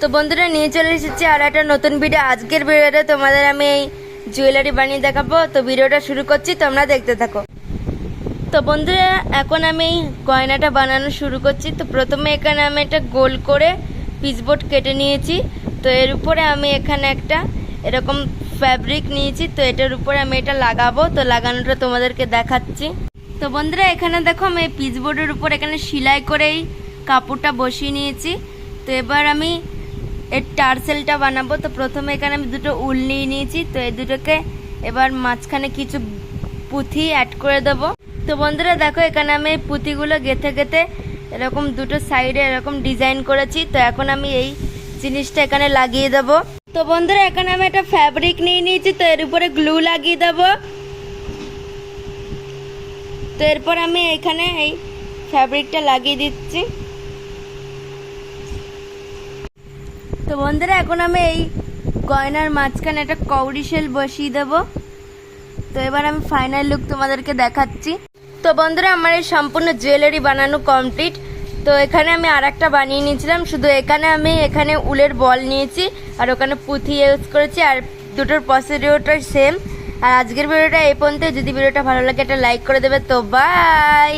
তো বন্ধুরা, নিয়ে চলে এসেছি আর একটা নতুন ভিডিও আজকের ভিডিওতে তোমাদের আমি এই জুয়েলারি বানিয়ে দেখাবো। তো ভিডিওটা শুরু করছি, তোমরা দেখতে থাকো। তো বন্ধুরা, এখন আমি গয়নাটা বানানো শুরু করছি। তো প্রথমে এখানে আমি একটা গোল করে পিসবোর্ড কেটে নিয়েছি। তো এর উপরে আমি এখানে একটা এরকম ফ্যাব্রিক নিয়েছি। তো এটার উপরে আমি এটা লাগাবো। তো লাগানোটা তোমাদেরকে দেখাচ্ছি। তো বন্ধুরা, এখানে দেখো, আমি পিসবোর্ডের উপর এখানে সেলাই করেই কাপড়টা বসিয়ে নিয়েছি। তো এবার আমি এর টার্সেলটা বানাবো। তো প্রথমে এখানে আমি দুটো উল নিয়ে নিয়েছি। তো এই দুটোকে এবার মাঝখানে কিছু পুঁথি অ্যাড করে দেবো। তো বন্ধুরা, দেখো, এখানে আমি এই পুঁথিগুলো গেঁথে গেথে এরকম দুটো সাইডে এরকম ডিজাইন করেছি। তো এখন আমি এই জিনিসটা এখানে লাগিয়ে দেবো। তো বন্ধুরা, এখানে আমি একটা ফ্যাব্রিক নিয়ে নিয়েছি। তো এর উপরে গ্লু লাগিয়ে দেবো। তো এরপর আমি এখানে এই ফ্যাব্রিকটা লাগিয়ে দিচ্ছি। তো বন্ধুরা, এখন আমি এই গয়নার মাঝখানে একটা কৌড়ি শেল বসিয়ে দেব। তো এবার আমি ফাইনাল লুক তোমাদেরকে দেখাচ্ছি। তো বন্ধুরা, আমার এই সম্পূর্ণ জুয়েলারি বানানো কমপ্লিট তো এখানে আমি আর একটা বানিয়ে নিয়েছিলাম। শুধু এখানে আমি এখানে উলের বল নিয়েছি আর ওখানে পুঁথি ইউজ করেছি আর দুটোর প্রসিডিওরটা সেম আর আজকের ভিডিওটা এই পর্যন্ত যদি ভিডিওটা ভালো লাগে, একটা লাইক করে দেবে। তো বাই